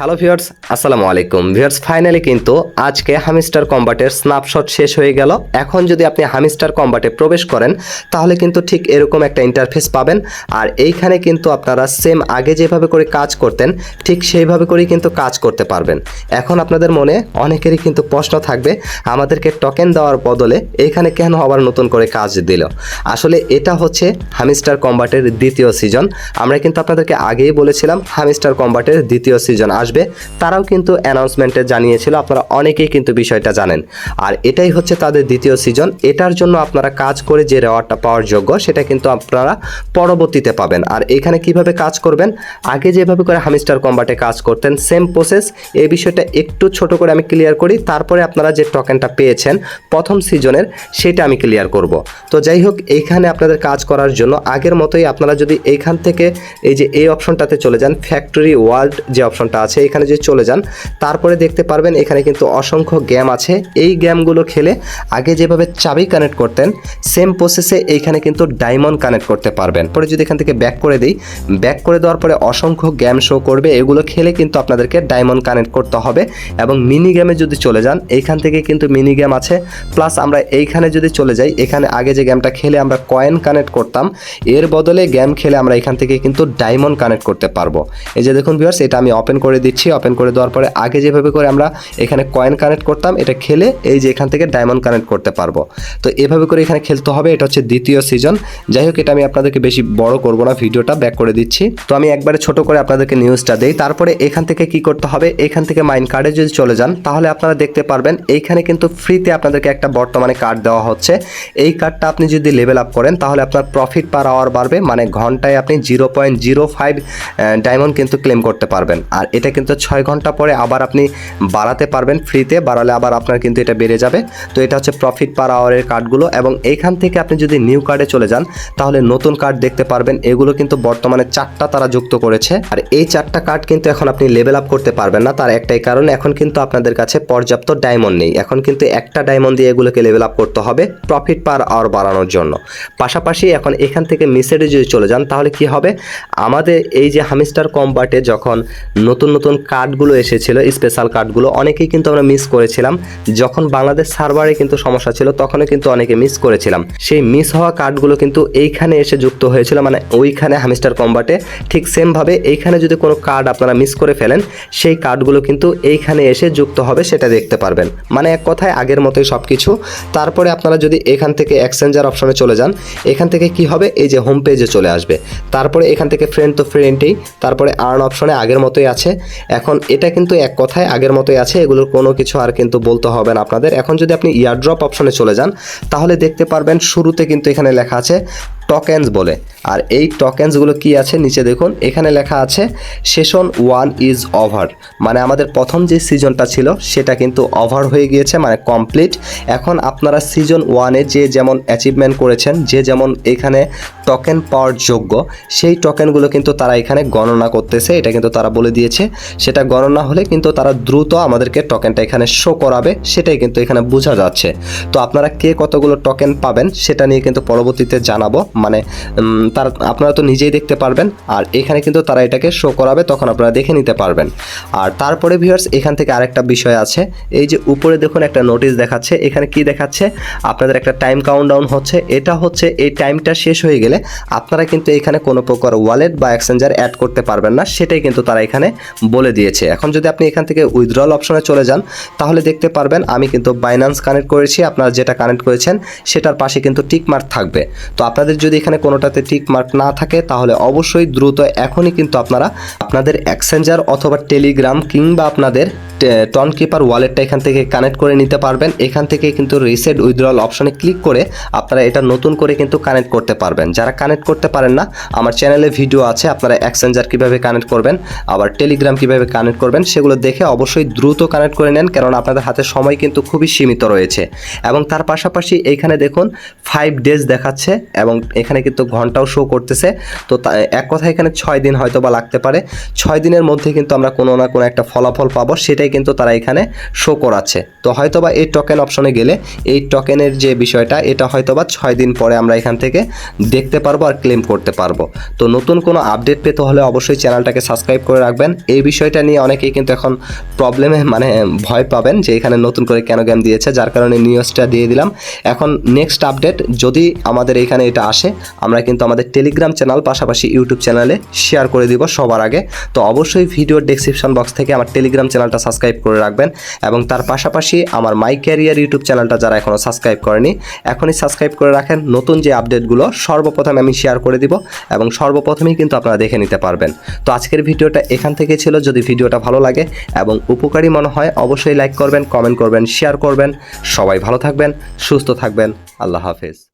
Hello viewers আসসালামু আলাইকুম। Viewers finally কিন্তু আজকে হামিস্টার কম্বাটের স্ন্যাপশট শেষ হয়ে গেল। এখন যদি আপনি হামিস্টার কম্বাটে প্রবেশ করেন, তাহলে কিন্তু ঠিক এরকম একটা ইন্টারফেস পাবেন। আর এইখানে কিন্তু আপনারা সেম আগে যেভাবে করে কাজ করতেন, ঠিক সেইভাবে করেই কিন্তু কাজ করতে পারবেন। এখন আপনাদের মনে অনেকেরই কিন্তু প্রশ্ন থাকবে, আমাদেরকে টোকেন দেওয়ার বদলে এইখানে কেন আবার নতুন করে কাজ দিল? আসলে এটা হচ্ছে হামিস্টার কম্বাটের দ্বিতীয় সিজন আমরা কিন্তু আপনাদেরকে আগেই বলেছিলাম হামিস্টার কম্বাটের দ্বিতীয় সিজন আসবে, তারাও কিন্তু অ্যানাউন্সমেন্টে জানিয়েছিল, আপনারা অনেকেই কিন্তু বিষয়টা জানেন। আর এটাই হচ্ছে তাদের দ্বিতীয় সিজন এটার জন্য আপনারা কাজ করে যে রেওয়ার্ডটা পাওয়ার যোগ্য, সেটা কিন্তু আপনারা পরবর্তীতে পাবেন। আর এখানে কীভাবে কাজ করবেন? আগে যেভাবে করে হামিস্টার কম্বাটে কাজ করতেন সেম প্রসেস এই বিষয়টা একটু ছোট করে আমি ক্লিয়ার করি, তারপরে আপনারা যে টোকেনটা পেয়েছেন প্রথম সিজনের সেটা আমি ক্লিয়ার করব। তো যাই হোক এইখানে আপনাদের কাজ করার জন্য, আগের মতোই আপনারা যদি এইখান থেকে এই যে এই অপশনটাতে চলে যান ফ্যাক্টরি ওয়ার্ল্ড যে অপশনটা আছে এখানে যদি চলে যান, তারপরে দেখতে পারবেন এখানে কিন্তু অসংখ্য গেম আছে। এই গেমগুলো খেলে আগে যেভাবে চাবি কানেক্ট করতেন সেম প্রসেসে এইখানে কিন্তু ডায়মন্ড কানেক্ট করতে পারবেন। পরে যদি এখান থেকে ব্যাক করে দিই ব্যাক করে দেওয়ার পরে অসংখ্য গেম শো করবে। এগুলো খেলে কিন্তু আপনাদেরকে ডায়মন্ড কানেক্ট করতে হবে এবং মিনি গেমে যদি চলে যান এইখান থেকে কিন্তু মিনি গেম আছে। প্লাস আমরা এইখানে যদি চলে যাই, এখানে আগে যে গেমটা খেলে আমরা কয়েন কানেক্ট করতাম, এর বদলে গেম খেলে আমরা এখান থেকে কিন্তু ডায়মন্ড কানেক্ট করতে পারব। এই যে দেখুন ভিউয়ার্স এটা আমি ওপেন করে দিচ্ছি ওপেন করে দেওয়ার পরে আগে যেভাবে করে আমরা এখানে কয়েন কানেক্ট করতাম, এটা খেলে এই যে এখান থেকে ডায়মন্ড কানেক্ট করতে পারব। তো এভাবে করে এখানে খেলতে হবে, এটা হচ্ছে দ্বিতীয় সিজন যাই হোক, এটা আমি আপনাদেরকে বেশি বড় করব না, ভিডিওটা ব্যাক করে দিচ্ছি। তো আমি একবারে ছোট করে আপনাদেরকে নিউজটা দেই। তারপরে এখান থেকে কি করতে হবে? এখান থেকে মাইন কার্ডে যদি চলে যান, তাহলে আপনারা দেখতে পারবেন, এইখানে কিন্তু ফ্রিতে আপনাদেরকে একটা বর্তমানে কার্ড দেওয়া হচ্ছে। এই কার্ডটা আপনি যদি লেভেল আপ করেন, তাহলে আপনার প্রফিট পার আওয়ার বাড়বে মানে ঘন্টায় আপনি zero point zero five diamond কিন্তু ক্লেম করতে পারবেন। আর এটা কিন্তু ছয় ঘণ্টা পরে আবার আপনি বাড়াতে পারবেন ফ্রিতে। বাড়ালে আবার আপনার কিন্তু এটা বেড়ে যাবে। তো এটা হচ্ছে প্রফিট পার আওয়ারের কার্ডগুলো এবং এইখান থেকে আপনি যদি নিউ কার্ডে চলে যান, তাহলে নতুন কার্ড দেখতে পারবেন। এগুলো কিন্তু বর্তমানে চারটা তারা যুক্ত করেছে। আর এই চারটা কার্ড কিন্তু এখন আপনি লেভেল আপ করতে পারবেন না। তার একটাই কারণ, এখন কিন্তু আপনাদের কাছে পর্যাপ্ত ডায়মন্ড নেই। এখন কিন্তু একটা ডায়মন্ড দিয়ে এগুলোকে লেভেল আপ করতে হবে প্রফিট পার আওয়ার বাড়ানোর জন্য। পাশাপাশি এখন এখান থেকে মিসেডে যদি চলে যান, তাহলে কি হবে? আমাদের এই যে হামিস্টার কম্বাটে যখন নতুন নতুন কার্ডগুলো এসেছিল স্পেশাল কার্ডগুলো অনেকেই কিন্তু আমরা মিস করেছিলাম। যখন বাংলাদেশ সার্ভারে কিন্তু সমস্যা ছিল, তখনও কিন্তু অনেকে মিস করেছিলাম। সেই মিস হওয়া কার্ডগুলো কিন্তু এইখানে এসে যুক্ত হয়েছিল মানে ওইখানে হামিস্টার কম্বাটে ঠিক সেমভাবে এইখানে যদি কোনো কার্ড আপনারা মিস করে ফেলেন, সেই কার্ডগুলো কিন্তু এইখানে এসে যুক্ত হবে, সেটা দেখতে পারবেন। মানে এক কথায় আগের মতোই সব কিছু তারপরে আপনারা যদি এখান থেকে এক্সচেঞ্জার অপশনে চলে যান, এখান থেকে কি হবে? এই যে হোম পেজে চলে আসবে। তারপরে এখান থেকে ফ্রেন্ড তো ফ্রেন্ডেই তারপরে আর্ন অপশনে আগের মতোই আছে। এখন এটা কিন্তু এক কথায় আগের মতোই আছে, এগুলোর কোনো কিছু আর কিন্তু বলতে হবে না আপনাদের। এখন যদি আপনি ইয়ারড্রপ অপশনে চলে যান, তাহলে দেখতে পারবেন শুরুতে কিন্তু এখানে লেখা আছে টকেন্স বলে। আর এই টকেন্সগুলো কি আছে? নিচে দেখুন, এখানে লেখা আছে সেশন ওয়ান ইজ ওভার মানে আমাদের প্রথম যে সিজনটা ছিল, সেটা কিন্তু ওভার হয়ে গিয়েছে মানে কমপ্লিট এখন আপনারা সিজন ওয়ানে যে যেমন অ্যাচিভমেন্ট করেছেন, যে যেমন এখানে টকেন পাওয়ার যোগ্য, সেই টোকেনগুলো কিন্তু তারা এখানে গণনা করতেছে। এটা কিন্তু তারা বলে দিয়েছে। সেটা গণনা হলে কিন্তু তারা দ্রুত আমাদেরকে টোকেনটা এখানে শো করাবে, সেটাই কিন্তু এখানে বোঝা যাচ্ছে। তো আপনারা কে কতগুলো টোকেন পাবেন, সেটা নিয়ে কিন্তু পরবর্তীতে জানাব। মানে তার, আপনারা তো নিজেই দেখতে পারবেন, আর এখানে কিন্তু তারা এটাকে শো করাবে, তখন আপনারা দেখে নিতে পারবেন। আর তারপরে ভিউয়ার্স এখান থেকে আরেকটা বিষয় আছে, এই যে উপরে দেখুন একটা নোটিশ দেখাচ্ছে, এখানে কি দেখাচ্ছে, আপনাদের একটা টাইম কাউন্টডাউন হচ্ছে, এটা হচ্ছে এই টাইমটা শেষ হয়ে গেলে আপনারা কিন্তু এখানে কোনো প্রকার ওয়ালেট বা এক্সচেঞ্জার অ্যাড করতে পারবেন না, সেটাই কিন্তু তারা এখানে বলে দিয়েছে। এখন যদি আপনি এখান থেকে উইথড্রল অপশনে চলে যান, তাহলে দেখতে পারবেন আমি কিন্তু বাইন্যান্স কানেক্ট করেছি, আপনারা যেটা কানেক্ট করেছেন, সেটার পাশে কিন্তু টিক মার্ক থাকবে। তো আপনাদের যদি এখানে কোনোটাতে টিক মার্ক না থাকে, তাহলে অবশ্যই দ্রুত এখনই কিন্তু আপনারা আপনাদের অ্যাক্সেঞ্জার অথবা টেলিগ্রাম কিংবা আপনাদের টন কিপার ওয়ালেটটা এখান থেকে কানেক্ট করে নিতে পারবেন। এখান থেকে কিন্তু রিসেট উইথড্রল অপশনে ক্লিক করে আপনারা এটা নতুন করে কিন্তু কানেক্ট করতে পারবেন। যারা কানেক্ট করতে পারেন না, আমার চ্যানেলে ভিডিও আছে, আপনারা এক্সচেঞ্জার কীভাবে কানেক্ট করবেন, আবার টেলিগ্রাম কীভাবে কানেক্ট করবেন, সেগুলো দেখে অবশ্যই দ্রুত কানেক্ট করে নেন কারণ আপনাদের হাতে সময় কিন্তু খুবই সীমিত রয়েছে। এবং তার পাশাপাশি এইখানে দেখুন ফাইভ ডেজ দেখাচ্ছে এবং এখানে কিন্তু ঘন্টাও শো করতেছে। তো তা- এক কথা এখানে ছয় দিন হয়তো বা লাগতে পারে। ছয় দিনের মধ্যে কিন্তু আমরা কোনো না কোনো একটা ফলাফল পাবো, সেটাই সেটাই কিন্তু তারা এখানে শো করাচ্ছে। তো হয়তোবা এই টোকেন অপশনে গেলে এই টোকেনের যে বিষয়টা, এটা হয়তোবা ছয় দিন পরে আমরা এখান থেকে দেখতে পারব আর ক্লেম করতে পারব। তো নতুন কোনো আপডেট পেতে হলে অবশ্যই চ্যানেলটাকে সাবস্ক্রাইব করে রাখবেন। এই বিষয়টা নিয়ে অনেকেই কিন্তু এখন প্রবলেমে মানে ভয় পাবেন যে এখানে নতুন করে কেন গেম দিয়েছে, যার কারণে নিউজটা দিয়ে দিলাম। এখন নেক্সট আপডেট যদি আমাদের এখানে এটা আসে, আমরা কিন্তু আমাদের টেলিগ্রাম চ্যানেল পাশাপাশি ইউটিউব চ্যানেলে শেয়ার করে দিব সবার আগে। তো অবশ্যই ভিডিওর ডেসক্রিপশন বক্স থেকে আমার টেলিগ্রাম চ্যানেলটা সাবস্ক্রাইব করে রাখবেন এবং তার পাশাপাশি আমার মাই ক্যারিয়ার ইউটিউব চ্যানেলটা যারা এখনও সাবস্ক্রাইব করেনি, এখনই সাবস্ক্রাইব করে রাখেন। নতুন যে আপডেটগুলো সর্বপ্রথম আমি শেয়ার করে দিব এবং সর্বপ্রথমেই কিন্তু আপনারা দেখে নিতে পারবেন। তো আজকের ভিডিওটা এখান থেকে ছিল। যদি ভিডিওটা ভালো লাগে এবং উপকারী মনে হয়, অবশ্যই লাইক করবেন কমেন্ট করবেন শেয়ার করবেন। সবাই ভালো থাকবেন, সুস্থ থাকবেন। আল্লাহ হাফেজ।